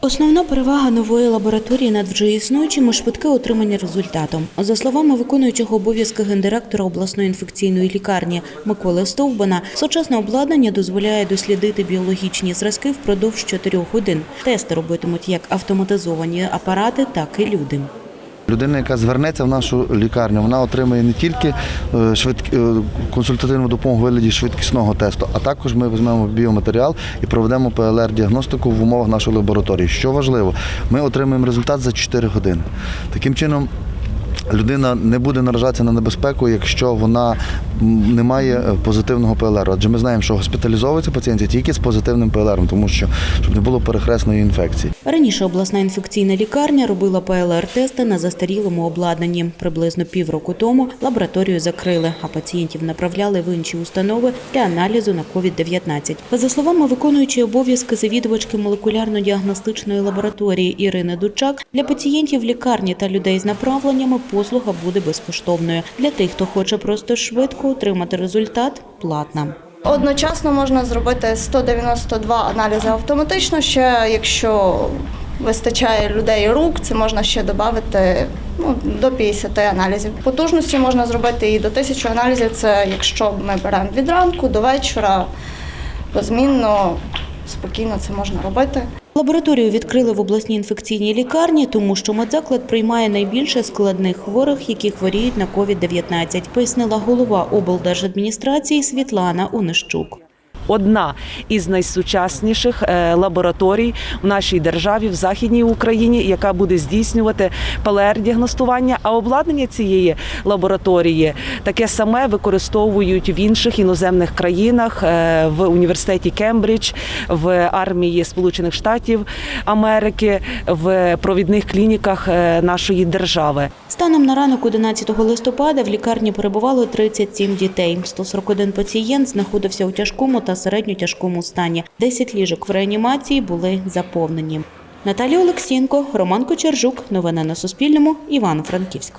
Основна перевага нової лабораторії над вже існуючими швидке отримання результату. За словами виконуючого обов'язки гендиректора обласної інфекційної лікарні Миколи Стовбана, сучасне обладнання дозволяє дослідити біологічні зразки впродовж 4 годин. Тести робитимуть як автоматизовані апарати, так і люди. Людина, яка звернеться в нашу лікарню, вона отримає не тільки е, е, консультативну допомогу у вигляді швидкісного тесту, а також ми візьмемо біоматеріал і проведемо ПЛР-діагностику в умовах нашої лабораторії. Що важливо, ми отримаємо результат за 4 години. Таким чином. Людина не буде наражатися на небезпеку, якщо вона не має е, позитивного ПЛР. Адже ми знаємо, що госпіталізовуються пацієнти тільки з позитивним ПЛР, тому що щоб не було перехресної інфекції. Раніше обласна інфекційна лікарня робила ПЛР-тести на застарілому обладнанні. Приблизно півроку тому лабораторію закрили, а пацієнтів направляли в інші установи для аналізу на COVID-19. За словами виконуючої обов'язки завідувачки молекулярно-діагностичної лабораторії Ірини Дучак, для пацієнтів лікарні та людей з направленнями послуга буде безкоштовною. Для тих, хто хоче просто швидко отримати результат, платна. Одночасно можна зробити 192 аналізи автоматично. Ще якщо вистачає людей рук, це можна ще додати ну, до 50 аналізів. Потужності можна зробити і до 1000 аналізів. Це якщо ми беремо від ранку до вечора, позмінно, спокійно це можна робити. Лабораторію відкрили в обласній інфекційній лікарні, тому що медзаклад приймає найбільше складних хворих, які хворіють на COVID-19, пояснила голова облдержадміністрації Світлана Унищук. Одна із найсучасніших е, лабораторій в нашій державі в західній Україні, яка буде здійснювати ПЛР-діагностування. А обладнання цієї лабораторії таке саме використовують в інших іноземних країнах е, в університеті Кембридж, в армії Сполучених Штатів Америки, в провідних клініках е, нашої держави. Станом на ранок 11 листопада в лікарні перебувало 37 дітей. 141 пацієнт знаходився у тяжкому та середньотяжкому стані. 10 ліжок в реанімації були заповнені. Наталія Олексінко, Роман Кочержук. Новини на Суспільному. Івано-Франківськ.